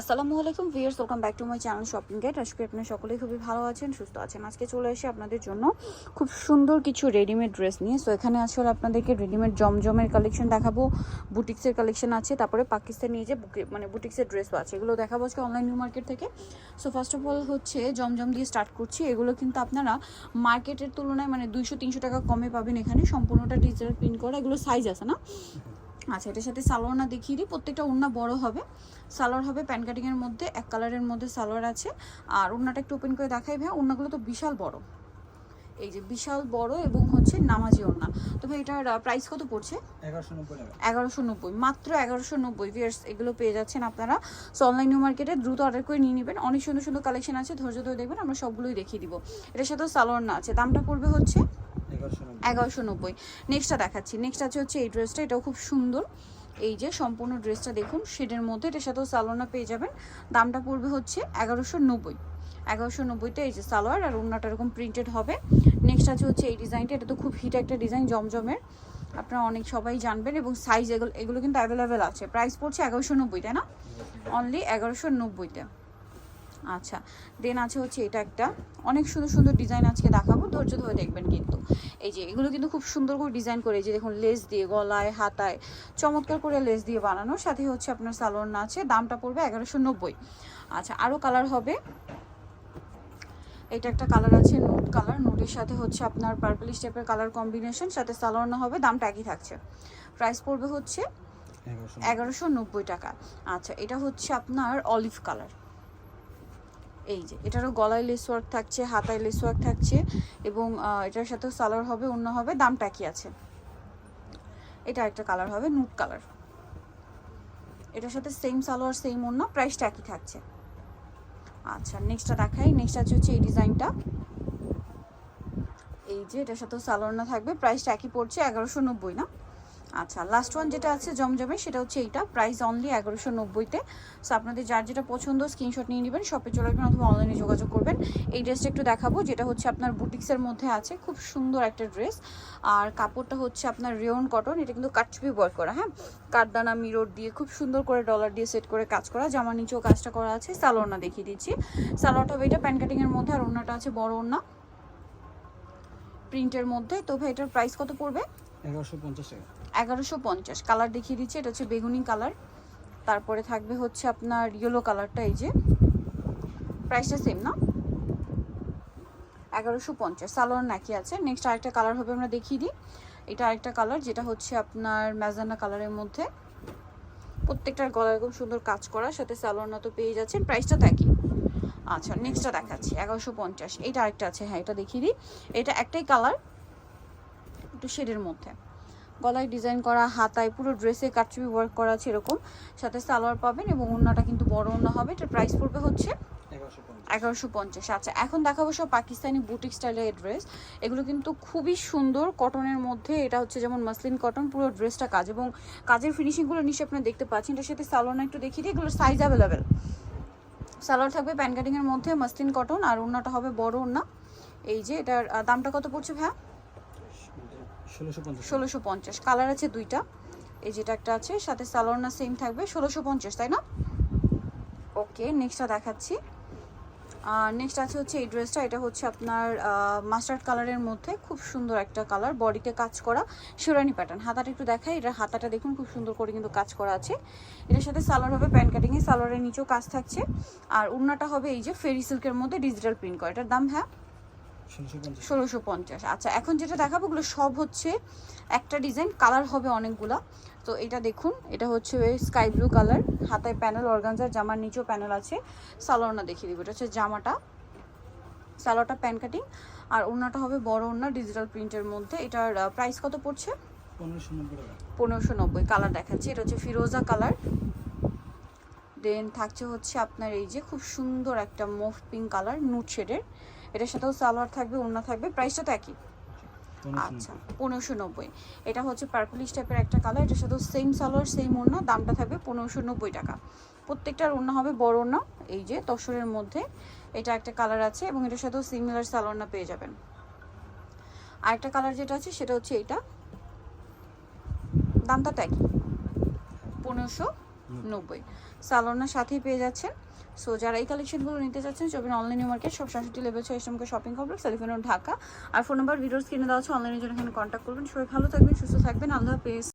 আসসালামু আলাইকুম viewers welcome back to my channel shopping gate. আজকে করি আপনারা সকলেই খুবই ভালো আছেন, সুস্থ আছেন। আজকে চলে এসে আপনাদের জন্য খুব সুন্দর কিছু রেডিমেড ড্রেস নিয়ে। সো এখানে আসলে আপনাদেরকে রেডিমেড জমজমের কালেকশন দেখাবো বুটিক্সের কালেকশন আছে, তারপরে পাকিস্তান নিয়ে যে মানে বুটিক্সের ড্রেসও আছে। এগুলো দেখাবো আজকে অনলাইন নিউ মার্কেট থেকে। সো ফার্স্ট অফ অল হচ্ছে জমজম দিয়ে স্টার্ট করছি। এগুলো কিন্তু আপনারা মার্কেটের তুলনায় মানে দুইশো তিনশো টাকা কমে পাবেন এখানে। সম্পূর্ণটা ডিজিটাল প্রিন্ট করা। এগুলো সাইজ আছে না? আচ্ছা এটার সাথে সালোয়ার না দেখিয়ে দিই প্রত্যেকটা ওড়না বড় হবে। সালোয়ার হবে প্যান কাটিংয়ের মধ্যে এক কালারের মধ্যে সালোয়ার আছে। আর ওড়নাটা একটু ওপেন করে দেখাই ভাই ওড়নাগুলো তো বিশাল বড়। এই যে বিশাল বড় এবং হচ্ছে নামাজি ওড়না। তো ভাই এটার প্রাইস কত পড়ছে? এগারোশো নব্বই এগারোশো নব্বই মাত্র এগারোশো নব্বই ভিয়ার্স এগুলো পেয়ে যাচ্ছেন আপনারা। সো অনলাইন নিউ মার্কেটে দ্রুত অর্ডার করে নিয়ে নেবেন। অনেক সুন্দর সুন্দর কালেকশন আছে ধৈর্য ধরে দেখবেন আমরা সবগুলোই দেখিয়ে দিব। এটার সাথেও সালোয়ার না আছে দামটা পড়বে হচ্ছে এগারোশো নব্বই। নেক্সটটা দেখাচ্ছি। নেক্সট আছে হচ্ছে এই ড্রেসটা এটাও খুব সুন্দর। এই যে সম্পূর্ণ ড্রেসটা দেখুন শেডের মধ্যে। এটার সাথেও সালোয়ারটা পেয়ে যাবেন। দামটা পড়বে হচ্ছে এগারোশো নব্বই। এগারোশো নব্বইতে এই যে সালোয়ার আর ওড়নাটা এরকম প্রিন্টেড হবে। নেক্সট আছে হচ্ছে এই ডিজাইনটা এটা তো খুব হিট একটা ডিজাইন জমজমের। আপনারা অনেক সবাই জানবেন এবং সাইজ এগুলো এগুলো কিন্তু অ্যাভেলেবেল আছে। প্রাইস পড়ছে এগারোশো নব্বই, তাই না? অনলি এগারোশো নব্বইতে। আচ্ছা দেন আছে হচ্ছে এটা একটা। অনেক সুন্দর সুন্দর ডিজাইন আজকে দেখাবো ধৈর্য ধরে দেখবেন কিন্তু। এই যে এগুলো কিন্তু খুব সুন্দর করে ডিজাইন করে এই যে দেখুন লেস দিয়ে গলায় হাতায় চমৎকার করে লেস দিয়ে বানানো। সাথে হচ্ছে আপনার সালোয়ার না আছে দামটা পড়বে এগারোশো নব্বই। আচ্ছা আরও কালার হবে। এটা একটা কালার আছে নোট কালার নোটের সাথে হচ্ছে আপনার পার্পলিশ টাইপের কালার কম্বিনেশন সাথে সালোয়ার না হবে দামটা একই থাকছে। প্রাইস পড়বে হচ্ছে এগারোশো নব্বই। টাকা। আচ্ছা এটা হচ্ছে আপনার অলিভ কালার এই যে, এটারও গলায় লেস ওয়ার্ক থাকছে, হাতায় লেস ওয়ার্ক থাকছে এবং এটার সাথে সালোয়ার হবে, অন্য হবে, দামটা কি আছে? এটা একটা কালার হবে নুট কালার এটার সাথে সেম সালোয়ার সেম অন্য প্রাইসটা একই থাকছে। আচ্ছা নেক্সটটা দেখাই নেক্সট আছে হচ্ছে এই ডিজাইনটা এই যে, এটার সাথেও সালোয়ার না থাকবে প্রাইসটা একই পড়ছে, এগারোশো নব্বই, না? আচ্ছা লাস্ট ওয়ান যেটা আছে জমজমে, সেটা হচ্ছে এইটা। প্রাইস অনলি এগারোশো নব্বইতে। সো আপনাদের যার যেটা পছন্দ স্ক্রিনশট নিয়ে নেবেন শপে চলে আসবেন অথবা অনলাইনে যোগাযোগ করবেন। এই ড্রেসটা একটু দেখাবো, যেটা হচ্ছে আপনার বুটিক্সের মধ্যে আছে। খুব সুন্দর একটা ড্রেস আর কাপড়টা হচ্ছে আপনার রেয়ন কটন এটা কিন্তু কাটচুপি ওয়ার্ক করা হ্যাঁ? কাঠদানা মিরর দিয়ে খুব সুন্দর করে ডলার দিয়ে সেট করে কাজ করা, জামার নিচেও কাজটা করা আছে। সালোয়ারনা দেখিয়ে দিচ্ছি। সালোয়ারটা হবে এটা প্যান কাটিংয়ের মধ্যে, আর ওড়নাটা আছে বড় ওড়না। প্রিন্টের মধ্যে। তো ভাই, এটার প্রাইস কত পড়বে? এগারোশো পঞ্চাশ কালার দেখিয়ে দিচ্ছি, এটা হচ্ছে বেগুনি কালার। তারপরে থাকবে হচ্ছে আপনার ইয়েলো কালারটা, এই যে। প্রাইসটা সেম না? এগারোশো পঞ্চাশ, সালোয়ার নাকি আছে। নেক্সট আরেকটা কালার হবে, আমরা দেখিয়ে দিই। এটা আরেকটা কালার, যেটা হচ্ছে আপনার ম্যাজানা কালারের মধ্যে। প্রত্যেকটার গলা এরকম সুন্দর কাজ করা, সাথে সালোয়ার না তো পেয়ে যাচ্ছেন। প্রাইসটা একই। আচ্ছা নেক্সটটা দেখাচ্ছি, এগারোশো পঞ্চাশ। এইটা আরেকটা আছে হ্যাঁ এটা দেখিয়ে দিই। এটা একটাই কালার। একটু শেডের মধ্যে। গলায় ডিজাইন করা, হাতায় পুরো ড্রেসে কাটচুপি ওয়ার্ক করা আছে এরকম। সাথে সালোয়ার পাবেন এবং ওড়নাটা কিন্তু বড় ওড়না হবে। এটার প্রাইস পড়বে হচ্ছে এগারোশো পঞ্চাশ। আচ্ছা এখন দেখাবো সব পাকিস্তানি বুটিক স্টাইলের ড্রেস এগুলো কিন্তু খুবই সুন্দর কটনের মধ্যে। এটা হচ্ছে যেমন মাসলিন কটন পুরো ড্রেসটা কাজ। এবং কাজের ফিনিশিংগুলো নিশ্চয়ই আপনারা দেখতে পাচ্ছেন। এটার সাথে সালোয়ার একটু দেখিয়ে দিই। এগুলোর সাইজ অ্যাভেলেবেল সালোয়ার থাকবে প্যান কাটিংয়ের মধ্যে মাসলিন কটন আর ওড়নাটা হবে বড় ওড়না। এই যে এটার দামটা কত পড়ছে ভাইয়া? ষোলোশো পঞ্চাশ। কালার আছে দুইটা। এই যেটা একটা আছে, সাথে সালোয়ার না সেম থাকবে, ষোলোশো পঞ্চাশ, তাই না? ওকে নেক্সটটা দেখাচ্ছি। নেক্সট আছে হচ্ছে এই ড্রেসটা এটা হচ্ছে আপনার মাস্টার্ড কালারের মধ্যে খুব সুন্দর একটা কালার বডিতে কাজ করা শিরানি প্যাটার্ন হাতাটা একটু দেখাই, এটা হাতাটা দেখুন, খুব সুন্দর করে কিন্তু কাজ করা আছে। এটার সাথে সালোয়ার হবে প্যান্ট কাটিংয়ে সালোয়ারের নিচেও কাজ থাকছে। আর উন্নাটা হবে এই যে ফেরি সিল্কের মধ্যে ডিজিটাল প্রিন্ট করা। এটার দাম হ্যাঁ ষোলোশো পঞ্চাশ। আচ্ছা এখন যেটা দেখাবো ওগুলো সব হচ্ছে একটা ডিজাইন কালার হবে অনেকগুলা। তো এটা দেখুন এটা হচ্ছে স্কাই ব্লু কালার। হাতায় প্যানেল অর্গানজার জামার নিচেও প্যানেল আছে। সালোয়ারনা দেখিয়ে দিব এটা হচ্ছে জামাটা। সালোয়ারটা প্যান কাটিং। আর ওড়নাটা হবে বড় ওড়না ডিজিটাল প্রিন্টের মধ্যে। এটার প্রাইস কত পড়ছে? পনেরোশো নব্বই কালার দেখাচ্ছি। এটা হচ্ছে ফিরোজা কালার। দেন থাকছে হচ্ছে আপনার এই যে খুব সুন্দর একটা মুভ পিঙ্ক কালার নুট শেডের। এটার সাথেও সালোয়ার থাকবে, ওড়না থাকবে, প্রাইসটা তো একই। আচ্ছা পনেরোশো নব্বই। এটা হচ্ছে পার্পলিশ টাইপের একটা কালার, এটার সাথে সেম সালোয়ার সেম ওড়না, দামটা থাকবে পনেরোশো নব্বই টাকা। প্রত্যেকটার ওড়না হবে বড় ওড়না, এই যে তসরের মধ্যে। এটা একটা কালার আছে এবং এটার সাথেও সিমিলার সালোয়ারনা পেয়ে যাবেন। আরেকটা কালার যেটা আছে সেটা হচ্ছে এইটা। দামটা তো একই। পনেরোশো নব্বই। সালোনার সাথেই পেয়ে যাচ্ছেন। সো যারা এই কালেকশনগুলো নিতে চাচ্ছেন চবেন অনলাইন মার্কেট সব সাতষট্টি লেভেল ছয় এসএমকে শপিং কমপ্লেক্স সেলিফোন ঢাকা। আর ফোন নাম্বার ভিডিওস কিনে দেওয়া হচ্ছে অনলাইনের জন্য এখানে কন্ট্যাক্ট করবেন। সবাই ভালো থাকবেন, সুস্থ থাকবেন। আল্লাহ হাফেজ।